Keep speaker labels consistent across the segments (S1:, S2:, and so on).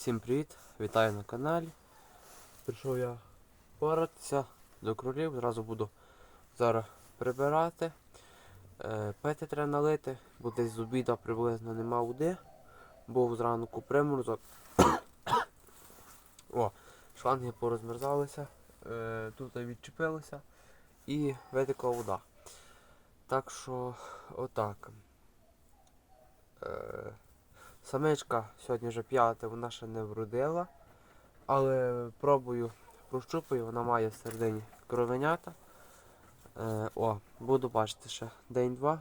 S1: Всім привіт! Вітаю на каналі. Прийшов я поратися до кролів, зразу буду зараз прибирати. Е, пити треба налити, бо десь з обіда приблизно нема води. Був зранку приморозок. О, шланги порозмерзалися, е, тут відчепилися і витекла вода. Так що отак. Самичка сьогодні вже п'ята, вона ще не вродила. Але пробую, прощупую, вона має всередині кровенята. Е, о, буду бачити ще день-два,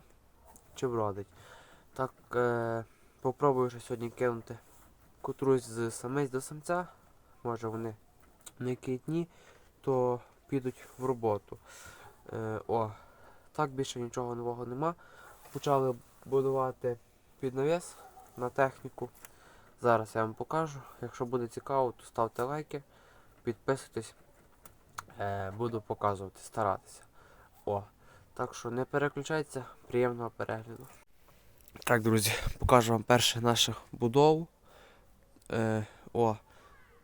S1: чи вродить. Так, е, попробую ще сьогодні кинути котрусь з самець до самця. Може вони на які дні, то підуть в роботу. Е, о, так більше нічого нового нема. Почали будувати під навіс на техніку. Зараз я вам покажу. Якщо буде цікаво, то ставте лайки, підписуйтесь. Е, буду показувати, старатися. О, так що не переключайтеся, приємного перегляду. Так, друзі, покажу вам перше нашу будову. Е, о,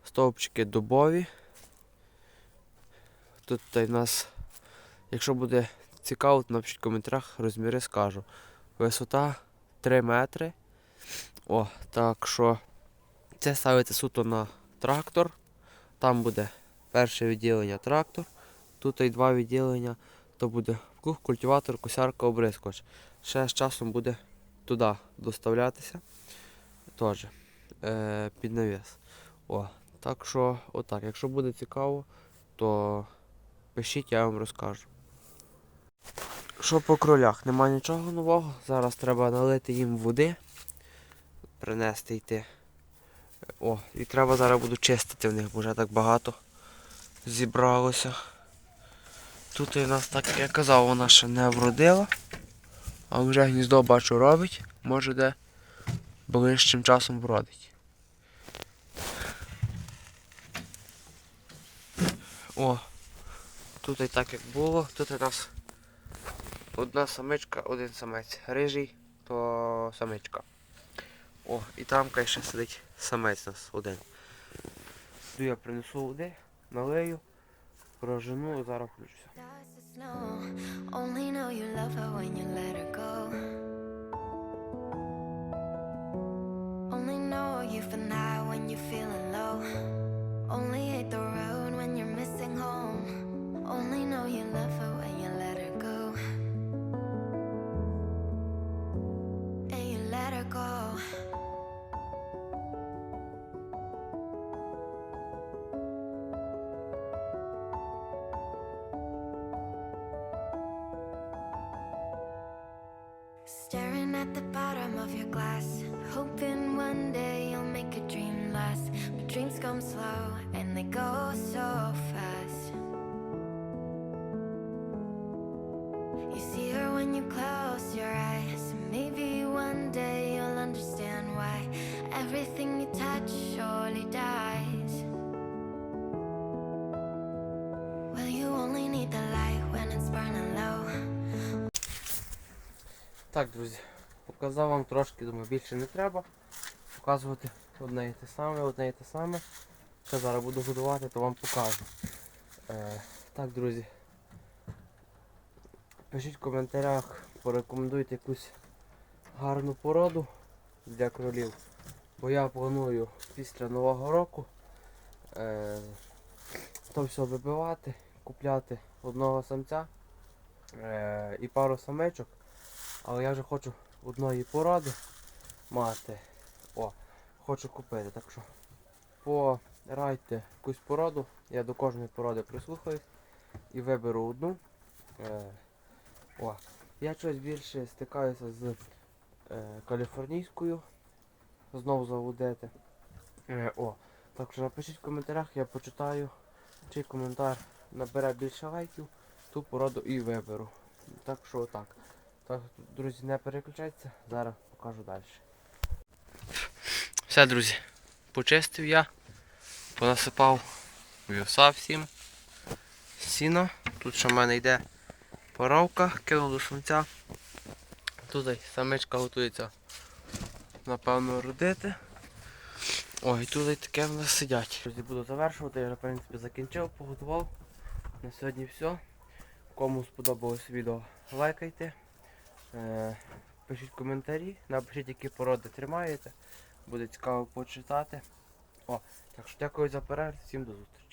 S1: стовпчики дубові. Тут й нас, якщо буде цікаво, то напишіть в коментарях, розміри скажу. Висота 3 метри. О, так що це ставиться суто на трактор. Там буде перше відділення трактор. Тут і два відділення, то буде плуг, культиватор, косярка, обрискувач. Ще з часом буде туди доставлятися. Теж е, під навіс. О, так що, отак. Якщо буде цікаво, то пишіть, я вам розкажу. Що по кролях? Нема нічого нового. Зараз треба налити їм води принести йти. О, і треба зараз буду чистити в них, бо вже так багато зібралося. Тут у нас, так як я казав, вона ще не вродила. А вже гніздо бачу робить. Може де ближчим часом вродить. О, тут і так як було, тут у нас одна самичка, один самець. Рижий, то самичка. О, і там кай сидить самець нас один. Йду я принесу води, налию, прожену і зараз включуся.
S2: You for now when you're feeling low. Only hate the road when you're missing Staring at the bottom of your glass, hoping one day you'll make a dream last. But dreams come slow and they go so fast. You see her when you close your eyes. Maybe one day you'll understand why everything you touch surely dies.
S1: Так, друзі, показав вам трошки, думаю, більше не треба. Показувати одне і те саме, одне і те саме. Ще зараз буду годувати, то вам покажу. Е, так, друзі. Пишіть в коментарях, порекомендуйте якусь гарну породу для кролів. Бо я планую після Нового року е, то все вибивати, купляти одного самця е, і пару самечок. Але я вже хочу одної породи мати. О, хочу купити. Так що порадьте якусь породу. Я до кожної породи прислухаюсь і виберу одну. Е, о, я щось більше стикаюся з е, каліфорнійською. Знову заводити. Е, о, так що напишіть в коментарях, я почитаю, чий коментар набере більше лайків, ту породу і виберу. Так що отак. Так, друзі, не переключайтеся, зараз покажу далі. Все, друзі, почистив я, понасипав вівса всім. Сіно. Тут ще в мене йде поравка, кинув до самця. Тут самичка готується, напевно, родити. Ой, і тут і таке в нас сидять. Друзі, буду завершувати, я вже в принципі закінчив, поготував. На сьогодні все. Кому сподобалось відео, лайкайте. Е, пишіть коментарі, напишіть, які породи тримаєте. Буде цікаво почитати. О, так що дякую за перегляд, всім до зустрічі.